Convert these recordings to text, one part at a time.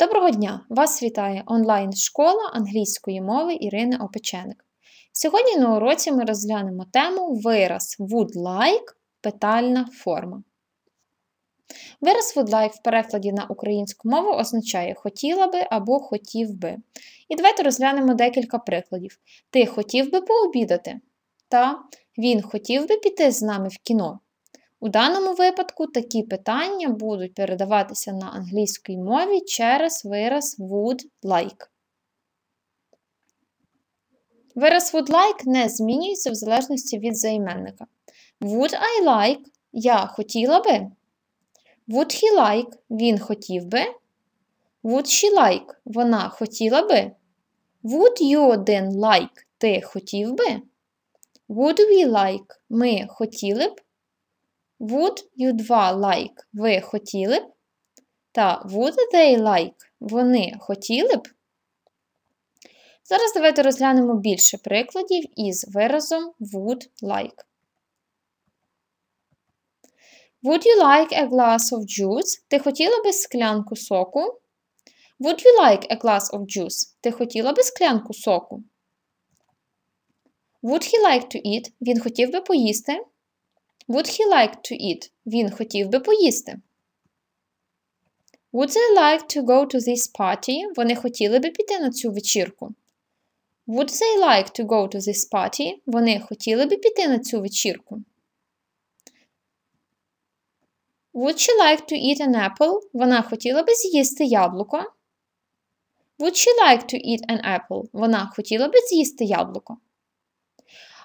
Доброго дня! Вас вітає онлайн-школа англійської мови Ірини Опеченик. Сьогодні на уроці ми розглянемо тему вираз would like питальна форма. Вираз would like в перекладі на українську мову означає хотіла би або хотів би. І давайте розглянемо декілька прикладів. Ти хотів би пообідати? Та він хотів би піти з нами в кіно. У даному випадку такі питання будуть передаватися на англійській мові через вираз would like. Вираз would like не змінюється в залежності від займенника. Would I like я хотіла би. Would he like він хотів би. Would she like вона хотіла би. Would you один like ти хотів би. Would we like ми хотіли б. Would you два like ви хотіли б? Та would they like вони хотіли б? Зараз давайте розглянемо більше прикладів із виразом would like. Would you like a glass of juice? Ти хотіла би склянку соку? Would you like a glass of juice? Ти хотіла би склянку соку? Would he like to eat? Він хотів би поїсти? Would he like to eat? Він хотів би поїсти. Would they like to go to this party? Вони хотіли би піти на цю вечірку. Would they like to go to this party? Вони хотіли би піти на цю вечірку. Would she like to eat an apple? Вона хотіла би з'їсти яблуко. Would she like to eat an apple? Вона хотіла би з'їсти яблуко.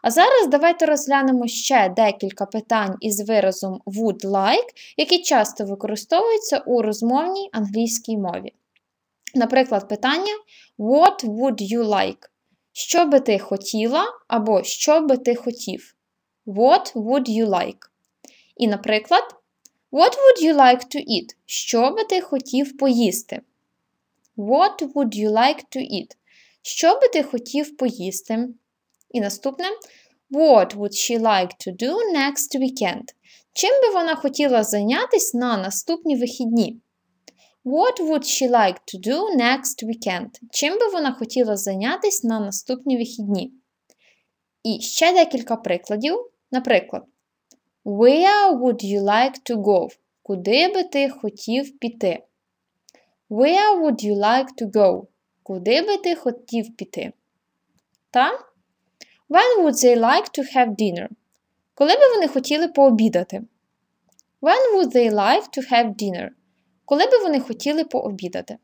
А зараз давайте розглянемо ще декілька питань із виразом would like, які часто використовуються у розмовній англійській мові. Наприклад, питання What would you like? Що би ти хотіла або що би ти хотів? What would you like? І, наприклад, What would you like to eat? Що би ти хотів поїсти? What would you like to eat? Що би ти хотів поїсти? І наступне What would she like to do next weekend? Чим би вона хотіла зайнятися на наступні вихідні? What would she like to do next weekend? Чим би вона хотіла зайнятися на наступні вихідні? І ще декілька прикладів. Наприклад, Where would you like to go? Куди би ти хотів піти? Where would you like to go? Куди би ти хотів піти? Та When would they like to have dinner? Коли би вони хотіли пообідати? When would they like to have dinner? Коли би вони хотіли пообідати?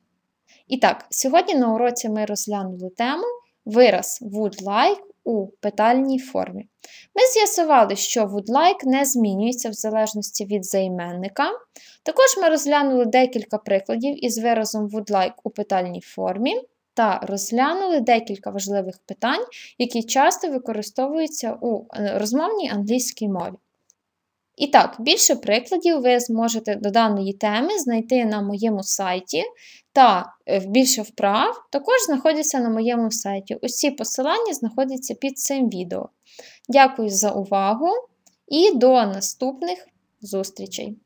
І так, сьогодні на уроці ми розглянули тему вираз would like у питальній формі. Ми з'ясували, що would like не змінюється в залежності від займенника. Також ми розглянули декілька прикладів із виразом would like у питальній формі та розглянули декілька важливих питань, які часто використовуються у е, розмовній англійській мові. І так, більше прикладів ви зможете до даної теми знайти на моєму сайті, та е, більше вправ також знаходяться на моєму сайті. Усі посилання знаходяться під цим відео. Дякую за увагу і до наступних зустрічей!